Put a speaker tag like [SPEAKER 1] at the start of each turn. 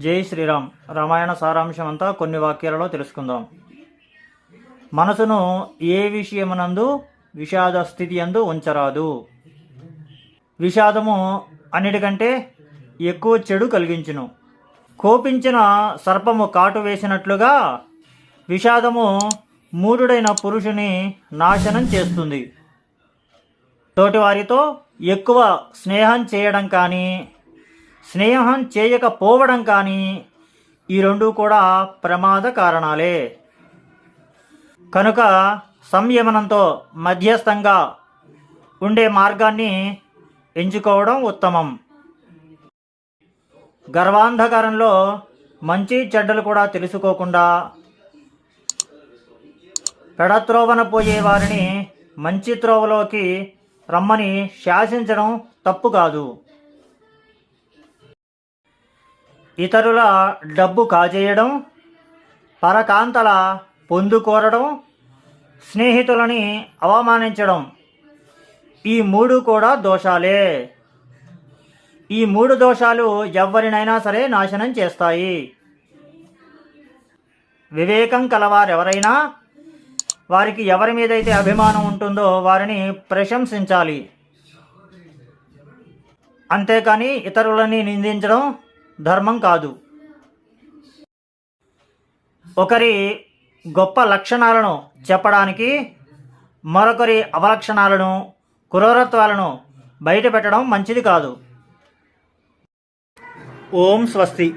[SPEAKER 1] జై శ్రీరామ్. రామాయణ సారాంశం అంతా కొన్ని వాక్యాలలో తెలుసుకుందాం. మనసును ఏ విషయమునందు విషాద స్థితి అందు ఉంచరాదు. విషాదము అన్నిటికంటే ఎక్కువ చెడు కలిగించును. కోపించిన సర్పము కాటు వేసినట్లుగా విషాదము మూఢుడైన పురుషుని నాశనం చేస్తుంది. తోటివారితో ఎక్కువ స్నేహం చేయడం కానీ స్నేహం చేయకపోవడం కానీ ఈ రెండు కూడా ప్రమాద కారణాలే. కనుక సంయమనంతో మధ్యస్థంగా ఉండే మార్గాన్ని ఎంచుకోవడం ఉత్తమం. గర్వాంధకారంలో మంచి చెడ్డలు కూడా తెలుసుకోకుండా పెడత్రోవన పోయే వారిని మంచి త్రోవలోకి రమ్మని శాసించడం తప్పు కాదు. ఇతరుల డబ్బు కాజేయడం పరకాంతల పొందుకోరడం స్నేహితులని అవమానించడం. ఈ మూడు కూడా దోషాలే. ఈ మూడు దోషాలు ఎవరినైనా సరే నాశనం చేస్తాయి. వివేకం కలవారెవరైనా వారికి ఎవరి మీదైతే అభిమానం ఉంటుందో వారిని ప్రశంసించాలి. అంతేకాని ఇతరులని నిందించడం ధర్మం కాదు. ఒకరి గొప్ప లక్షణాలను చెప్పడానికి మరొకరి అవలక్షణాలను క్రూరత్వాలను బయటపెట్టడం మంచిది కాదు. ఓం స్వస్తి.